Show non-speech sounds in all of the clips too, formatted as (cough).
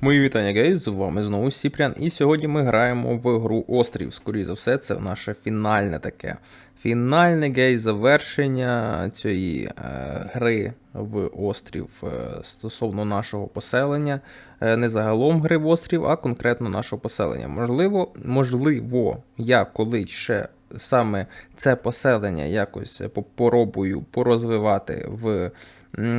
Мої вітання, гейз, з вами знову Сіпрян, і сьогодні ми граємо в гру Острів. Скоріше за все, це наше фінальне таке. Фінальне гейз завершення цієї е, гри в острів е, стосовно нашого поселення. Е, не загалом гри в острів, а конкретно нашого поселення. Можливо, можливо, я колись ще саме це поселення якось по- поробую порозвивати в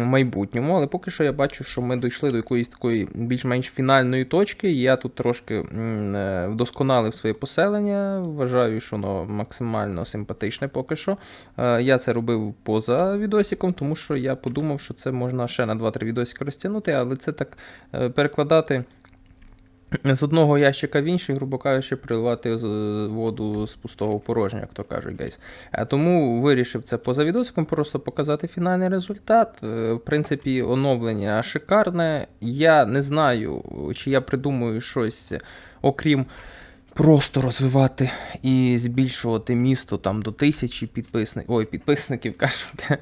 майбутньому, але поки що я бачу, що ми дійшли до якоїсь такої більш-менш фінальної точки. Я тут трошки е, вдосконалив своє поселення. Вважаю, що воно максимально симпатичне поки що. Е, Я це робив поза відосиком, тому що я подумав, що це можна ще на 2-3 відосики розтягнути, але це так е, перекладати. З одного ящика в інший, грубо кажучи, приливати воду з пустого в порожнє, як то кажуть, гейс. Е, Тому вирішив це поза відосиком, просто показати фінальний результат. Е, В принципі, оновлення шикарне. Я не знаю, чи я придумаю щось, окрім просто розвивати і збільшувати місто там до тисячі підписників, ой, підписників (laughs) кажуть,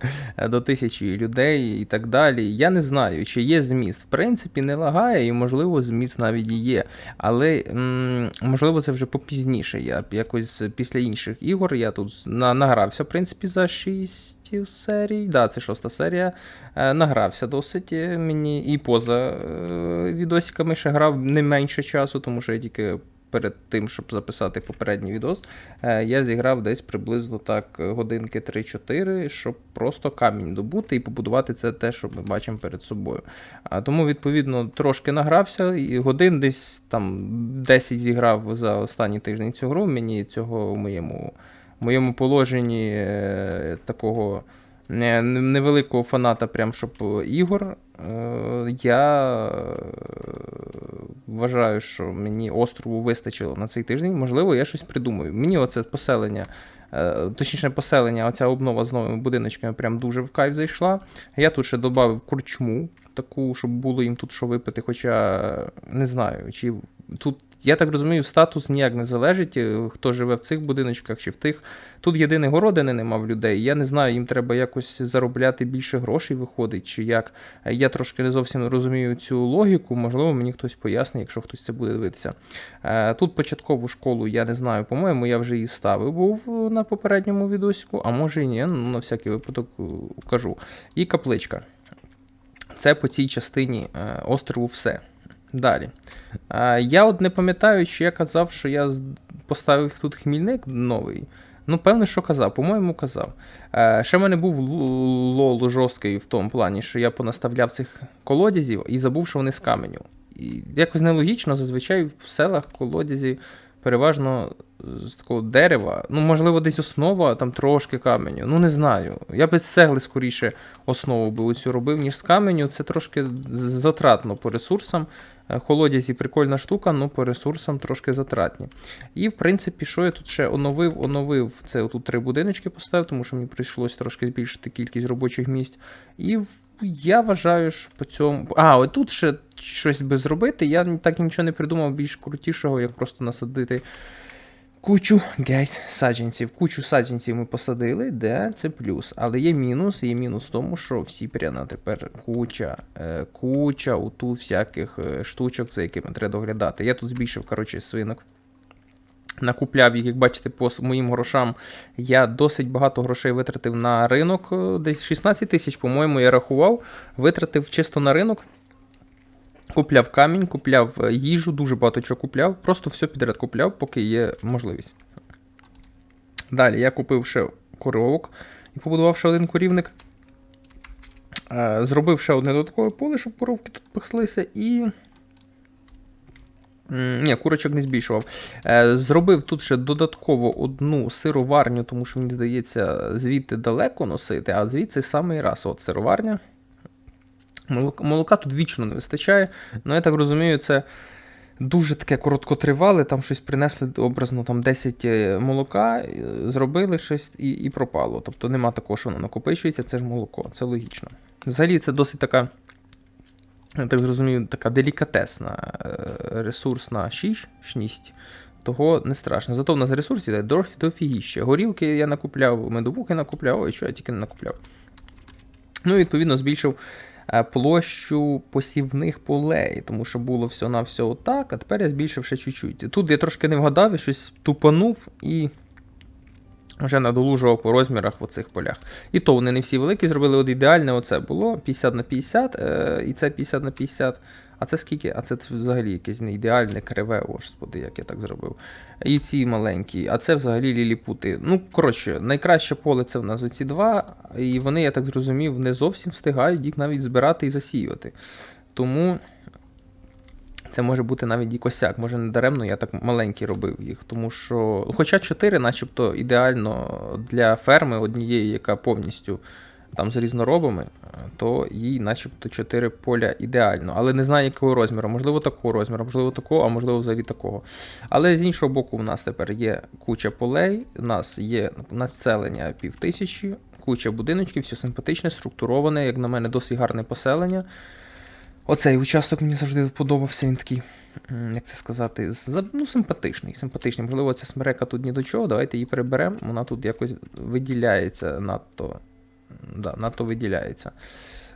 до тисячі людей і так далі. Я не знаю, чи є зміст. В принципі, не лагає, і можливо, зміст навіть і є. Але м, можливо, це вже попізніше. Я якось після інших ігор я тут на, награвся, в принципі, за 6 серій. Да, це шоста серія. Е, награвся досить е, мені і поза е, відосиками ще грав не менше часу, тому що я тільки перед тим, щоб записати попередній відос, е, я зіграв десь приблизно так годинки 3-4, щоб просто камінь добути і побудувати це те, що ми бачимо перед собою. А тому, відповідно, трошки награвся, і годин десь там 10 зіграв за останній тиждень цю гру. Мені цього в моєму, в моєму положенні е, такого. Невеликого фаната, прям щоб е, ігор. Е, Я е, вважаю, що мені острову вистачило на цей тиждень. Можливо, я щось придумаю. Мені оце поселення, е, точніше, поселення, оця обнова з новими будиночками прям дуже в кайф зайшла. Я тут ще додав корчму таку, щоб було їм тут що випити, хоча не знаю, чи тут. Я так розумію, статус ніяк не залежить, е, хто живе в цих будиночках чи в тих. Тут єдине городини нема в людей. Я не знаю, їм треба якось заробляти більше грошей, виходить, чи як. Е, Я трошки не зовсім розумію цю логіку. Можливо, мені хтось пояснить, якщо хтось це буде дивитися. Е, Тут початкову школу, я не знаю, по-моєму, я вже її ставив був на попередньому відосику, а може і ні, ну на всякий випадок кажу. І капличка. Це по цій частині острову все. Далі. Я от не пам'ятаю, чи я казав, що я поставив тут хмільник новий. Ну, певне, що казав, по-моєму, казав. Е, ще в мене був лол жорсткий в тому плані, що я понаставляв цих колодязів і забув, що вони з каменю. І якось нелогічно, зазвичай в селах колодязі переважно з такого дерева. Ну, можливо, десь основа, там трошки каменю. Ну, не знаю. Я б з цегли скоріше основу би оцю робив, ніж з каменю. Це трошки затратно по ресурсам. Е, Колодязі прикольна штука, ну по ресурсам трошки затратні. І, в принципі, що я тут ще оновив, оновив це тут три будиночки поставив, тому що мені прийшлось трошки збільшити кількість робочих місць. І я вважаю, що по цьому. А, от тут ще щось би зробити. Я так нічого не придумав більш крутішого, як просто насадити. Кучу гейс саджанців. Кучу саджанців ми посадили, де це плюс. Але є мінус, є мінус в тому, що всі пряна тепер куча, е, куча отут всяких е, штучок, за якими треба доглядати. Я тут збільшив, коротше, свинок. Накупляв їх, як бачите, по моїм грошам. Я досить багато грошей витратив на ринок. е, Десь 16 тисяч, по-моєму, я рахував. Витратив чисто на ринок. Купляв камінь, купляв е, їжу, дуже багато чого купляв. Просто все підряд купляв, поки є можливість. Далі я купив ще коровок і побудував ще один корівник. Е, Зробив ще одне додаткове поле, щоб коровки тут паслися, і. Ні, курочок не збільшував. Е, Зробив тут ще додатково одну сироварню, тому що мені здається, звідти далеко носити, а звідси самий раз. От сироварня. Молока, тут вічно не вистачає. Ну, я так розумію, це дуже таке короткотривале, там щось принесли образно там 10 е, молока, е, зробили щось і, і пропало. Тобто нема такого, що воно накопичується, це ж молоко, це логічно. Взагалі, це досить така, я так зрозумію, така делікатесна е, ресурсна шіш, шність. Того не страшно. Зато в нас ресурсів дофігіще. Горілки я накупляв, медовухи накупляв, ой, що я тільки не накупляв. Ну, і, відповідно, збільшив площу посівних полей, тому що було все на все отак, а тепер я збільшив ще чуть-чуть. Тут я трошки не вгадав, я щось тупанув і вже надолужував по розмірах в оцих полях. І то вони не всі великі зробили, от ідеальне оце було 50 на 50, е, і це 50 на 50. А це скільки? А це взагалі якесь не ідеальне криве, о, господи, як я так зробив. І ці маленькі, а це взагалі ліліпути. Ну, коротше, найкраще поле це в нас оці два, і вони, я так зрозумів, не зовсім встигають їх навіть збирати і засіювати. Тому це може бути навіть і косяк. Може, не даремно я так маленький робив їх. Тому що, хоча 4, начебто, ідеально для ферми однієї, яка повністю там з різноробами, то їй начебто 4 поля ідеально. Але не знаю, якого розміру. Можливо, такого розміру, можливо, такого, а можливо, взагалі такого. Але з іншого боку, в нас тепер є куча полей, у нас є населення пів тисячі, куча будиночків, все симпатичне, структуроване, як на мене, досить гарне поселення. Оцей участок мені завжди подобався, він такий, як це сказати, ну, симпатичний. симпатичний. Можливо, ця смерека тут ні до чого, давайте її переберемо, вона тут якось виділяється надто, да, надто виділяється.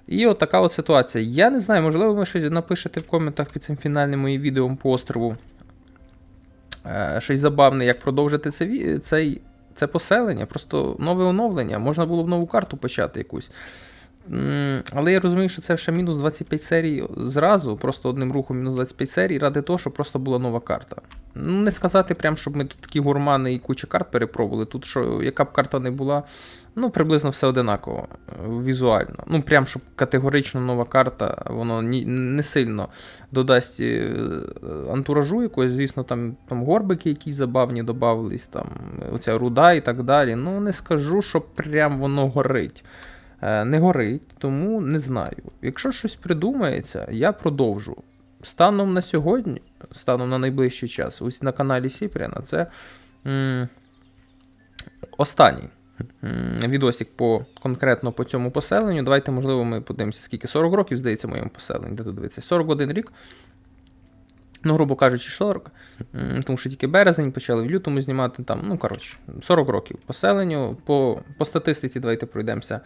І от така от ситуація. Я не знаю, можливо, ви щось напишете в коментах під цим фінальним моїм відео по острову. Е, щось забавне, як продовжити це, цей, це поселення, просто нове оновлення. Можна було б нову карту почати якусь. Але я розумію, що це ще мінус 25 серій зразу, просто одним рухом мінус 25 серій, ради того, щоб просто була нова карта. Ну, не сказати прям, щоб ми тут такі гурмани і куча карт перепробували. Тут що, яка б карта не була, ну, приблизно все одинаково е, візуально. Ну, прям, щоб категорично нова карта, воно не сильно додасть е, антуражу якогось, звісно, там, там горбики якісь забавні додавались, там оця руда і так далі. Ну, не скажу, що прям воно горить. Е, Не горить, тому не знаю. Якщо щось придумається, я продовжу. Станом на сьогодні, станом на найближчий час, ось на каналі Сіпряна, це м, останній відосик по, конкретно по цьому поселенню. Давайте, можливо, ми подивимося, скільки 40 років, здається, моєму поселенню. Де тут дивиться? 41 рік. Ну, грубо кажучи, 40. Тому що тільки березень почали в лютому знімати там. Ну, коротше, 40 років поселенню. По, по статистиці давайте пройдемося.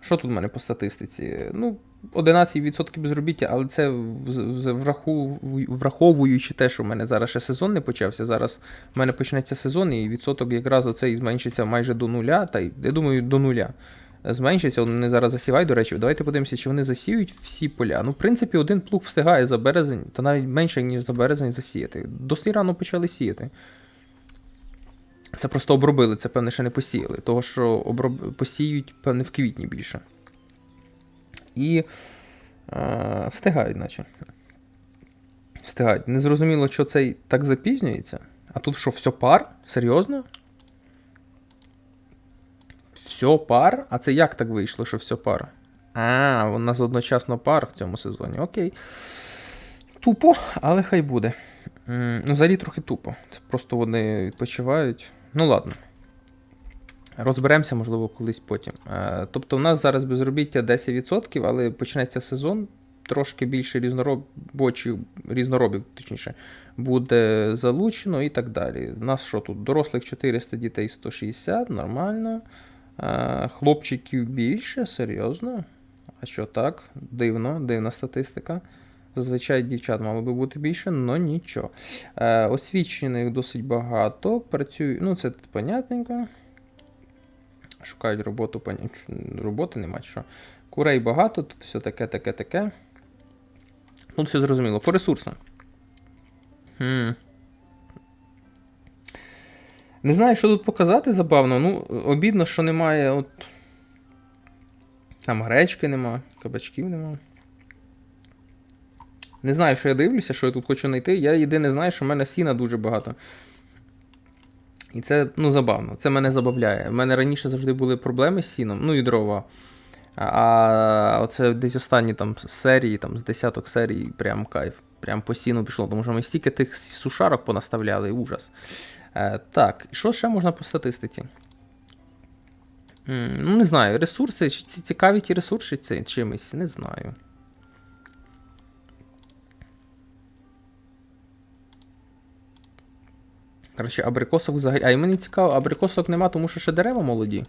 Що тут в мене по статистиці? Ну, 11% безробіття, але це враховуючи те, що в мене зараз ще сезон не почався. Зараз в мене почнеться сезон, і відсоток якраз оцей зменшиться майже до нуля, та й я думаю, до нуля. Зменшиться, вони зараз засівають, до речі. Давайте подивимося, чи вони засіють всі поля. Ну, в принципі, один плуг встигає за березень, та навіть менше, ніж за березень засіяти. Досить рано почали сіяти. Це просто обробили, це певне ще не посіяли. Того, що оброб... посіють, певне, в квітні більше. І е, встигають, наче. Встигають. Незрозуміло, що цей так запізнюється. А тут що, все пар? Серйозно? Все пар? А це як так вийшло, що все пар? А, у нас одночасно пар в цьому сезоні. Окей. Тупо, але хай буде. Ну, взагалі трохи тупо. Це просто вони відпочивають. Ну ладно. Розберемося, можливо, колись потім. Е, Тобто, у нас зараз безробіття 10%, але почнеться сезон. Трошки більше різноробочих, різноробів, точніше, буде залучено і так далі. У нас що тут? Дорослих 400, дітей 160, нормально. Е, Хлопчиків більше, серйозно. А що так? Дивно, дивна статистика. Зазвичай дівчат мало би бути більше, але нічого. Е, освічених досить багато. Працюють, ну це понятненько. Шукають роботу, роботи нема що. Курей багато, тут все таке, таке, таке. Тут все зрозуміло. По ресурсам. Хм. Не знаю, що тут показати забавно. Ну, обідно, що немає. От... Там гречки нема, кабачків нема. Не знаю, що я дивлюся, що я тут хочу знайти. Я єдине знаю, що в мене сіна дуже багато. І це ну, забавно. Це мене забавляє. У мене раніше завжди були проблеми з сіном, ну і дрова. А- оце десь останні там серії, там з десяток серій, прям кайф. Прям по сіну пішло, тому що ми стільки тих сушарок понаставляли, ужас. Е, так, що ще можна по статистиці? Ну, не знаю, ресурси, чи цікаві ті ресурси ці- чимось, не знаю. Коротше, абрикосок взагалі. А і мені цікаво, абрикосок нема, тому що ще дерева молоді.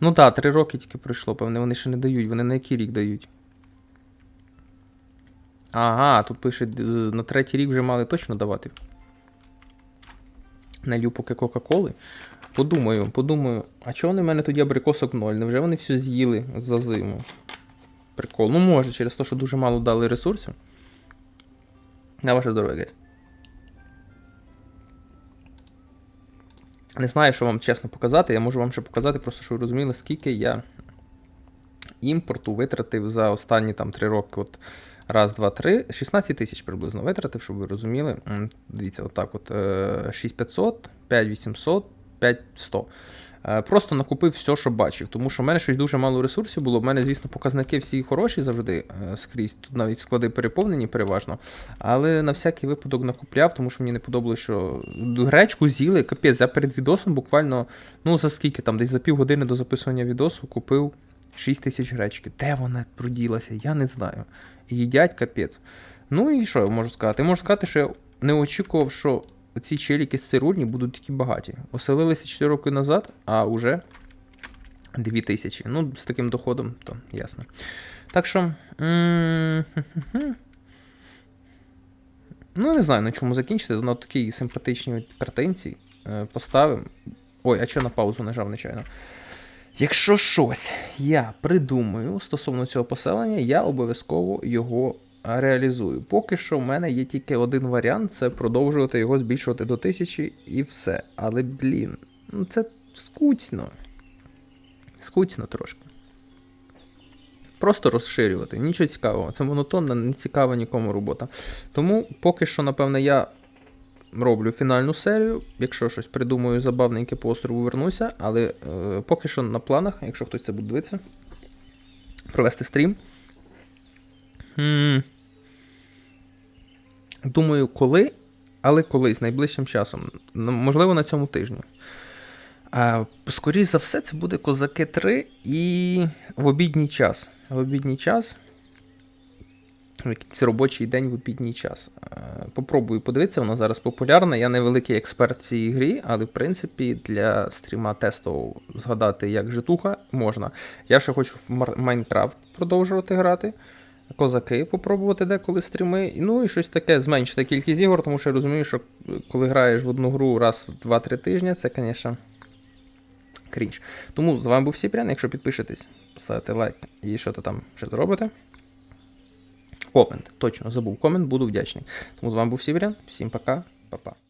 Ну так, три роки тільки пройшло, певне, вони ще не дають. Вони на який рік дають? Ага, тут пише, на третій рік вже мали точно давати. Налью поки Кока-Коли. Подумаю, подумаю, а чого вони в мене тоді абрикосок ноль? Невже вони все з'їли за зиму? Прикол. Ну, може, через те, що дуже мало дали ресурсів. На ваше здоров'я, геть. Не знаю, що вам чесно показати. Я можу вам ще показати, просто щоб ви розуміли, скільки я імпорту витратив за останні там 3 роки. От раз, два, три. 16 тисяч приблизно витратив, щоб ви розуміли. Дивіться, отак от. е, 6500, 5800, 5100. Е, Просто накупив все, що бачив, тому що в мене щось дуже мало ресурсів було. В мене, звісно, показники всі хороші завжди е, скрізь. Тут навіть склади переповнені переважно. Але на всякий випадок накупляв, тому що мені не подобалося, що гречку з'їли. Капець, я перед відосом буквально, ну за скільки там, десь за півгодини до записування відосу купив 6 тисяч гречки. Де вона проділася, я не знаю. Їдять капець. Ну і що я можу сказати? Я можу сказати, що я не очікував, що ці челіки з цирульні будуть такі багаті. Оселилися 4 роки назад, а вже 2 тисячі. Ну, з таким доходом, то ясно. Так що. (laughs) Ну, не знаю на чому закінчити. На такій симпатичній картинці е, поставимо. Ой, а що на паузу нажав нечайно? Якщо щось я придумаю стосовно цього поселення, я обов'язково його реалізую. Поки що в мене є тільки один варіант це продовжувати його збільшувати до тисячі і все. Але, блін, ну це скучно. Скучно трошки. Просто розширювати, нічого цікавого. Це монотонна, не цікава нікому робота. Тому поки що, напевне, я роблю фінальну серію. Якщо щось придумаю забавненьке по острову, вернуся. Але е, поки що на планах, якщо хтось це буде дивитися, провести стрім. М, Думаю, коли, але колись, найближчим часом. Ну, Можливо, на цьому тижні. А, скоріш за все, це буде Козаки 3 і в обідній час. В обідній час. Якийсь робочий день в обідній час. Попробую подивитися, вона зараз популярна. Я не великий експерт цієї грі, але в принципі для стріма тестового згадати як житуха можна. Я ще хочу в Майнкрафт продовжувати грати. Козаки попробувати деколи стріми. Ну і щось таке зменшити кількість ігор, тому що я розумію, що коли граєш в одну гру раз в 2-3 тижні, це, звісно, крінж. Тому з вами був Сіпрян. Якщо підпишетесь, поставите лайк і що то там ще зробите. Комент. Точно забув комент, буду вдячний. Тому з вами був Сіверян. Всім пока, па-па.